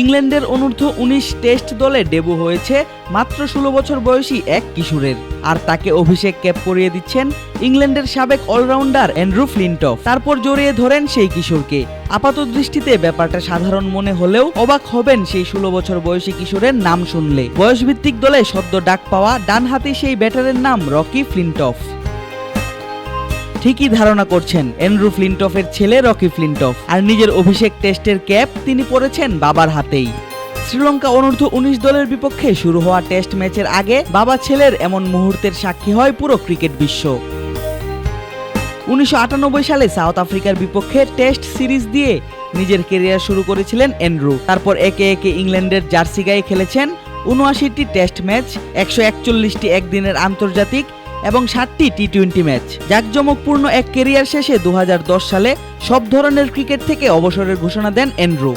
ইংল্যান্ডের অনূর্ধ্ব উনিশ টেস্ট দলে ডেবু হয়েছে মাত্র ষোলো বছর বয়সী এক কিশোরের। আর তাকে অভিষেক ক্যাপ করিয়ে দিচ্ছেন ইংল্যান্ডের সাবেক অলরাউন্ডার অ্যান্ড্রু ফ্লিন্টফ। তারপর জড়িয়ে ধরেন সেই কিশোরকে। আপাত দৃষ্টিতে ব্যাপারটা সাধারণ মনে হলেও অবাক হবেন সেই ষোলো বছর বয়সী কিশোরের নাম শুনলে। বয়সভিত্তিক দলে সদ্য ডাক পাওয়া ডানহাতি সেই ব্যাটারের নাম রকি ফ্লিন্টফ। ঠিকই ধারণা করছেন এনরু ফ্লিন্টফের ছেলে রকি ফ্লিন্টফ। আর নিজের অভিষেক টেস্টের ক্যাপ তিনি পরেছেন বাবার হাতেই। শ্রীলঙ্কা অনূর্ধ্ব উনিশ দলের বিপক্ষে শুরু হওয়া টেস্ট ম্যাচের আগে বাবা ছেলের এমন মুহূর্তের সাক্ষী হয় পুরো ক্রিকেট বিশ্ব। উনিশশো আটানব্বই সালে সাউথ আফ্রিকার বিপক্ষে টেস্ট সিরিজ দিয়ে নিজের কেরিয়ার শুরু করেছিলেন এন্ড্রু। তারপর একে একে ইংল্যান্ডের জার্সি গায়ে খেলেছেন। উনআশিটি টেস্ট ম্যাচ, একশো একচল্লিশটি একদিনের আন্তর্জাতিক এবং সাতটি টি টোয়েন্টি ম্যাচ। জাঁকজমকপূর্ণ এক কেরিয়ার শেষে দু হাজার দশ সালে সব ধরনের ক্রিকেট থেকে অবসরের ঘোষণা দেন অ্যান্ড্রু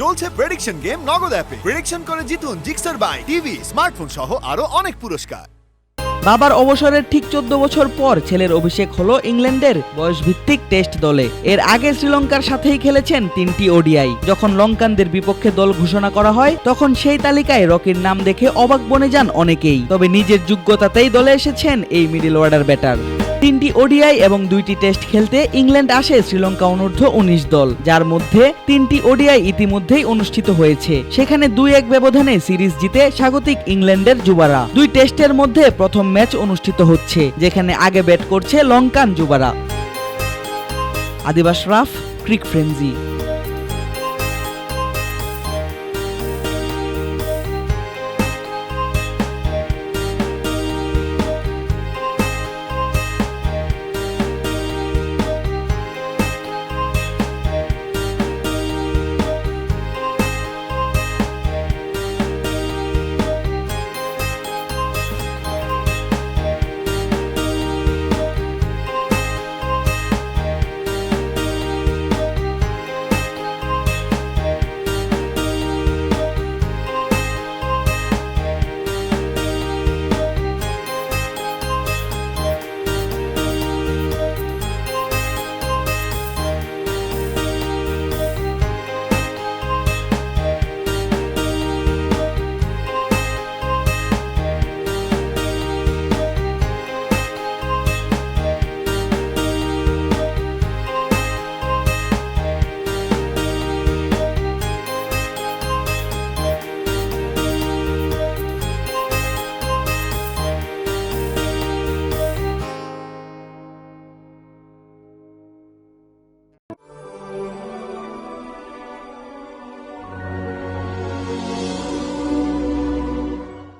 চলছে প্রেডিকশন গেম নগদ অ্যাপে। প্রেডিকশন করে জিতুন জিক্সার বাই টিভি স্মার্টফোন সহ আরও অনেক পুরস্কার। বাবার অবসরের ঠিক চোদ্দ বছর পর ছেলের অভিষেক হলো ইংল্যান্ডের বয়সভিত্তিক টেস্ট দলে। এর আগে শ্রীলঙ্কার সাথেই খেলেছেন তিনটি ওডিআই। যখন লঙ্কানদের বিপক্ষে দল ঘোষণা করা হয়, তখন সেই তালিকায় রকির নাম দেখে অবাক বনে যান অনেকেই। তবে নিজের যোগ্যতাতেই দলে এসেছেন এই মিডিল অর্ডার ব্যাটার। তিনটি ওডিআই এবং দুইটি টেস্ট খেলতে ইংল্যান্ড আসে শ্রীলঙ্কা অনূর্ধ্ব উনিশ দল, যার মধ্যে তিনটি ওডিআই ইতিমধ্যেই অনুষ্ঠিত হয়েছে। সেখানে দুই এক ব্যবধানে সিরিজ জিতে স্বাগতিক ইংল্যান্ডের যুবারা। দুই টেস্টের মধ্যে প্রথম ম্যাচ অনুষ্ঠিত হচ্ছে, যেখানে আগে ব্যাট করছে লঙ্কান যুবারা। আদিবাস রাফ, ক্রিক ফ্রেঞ্জি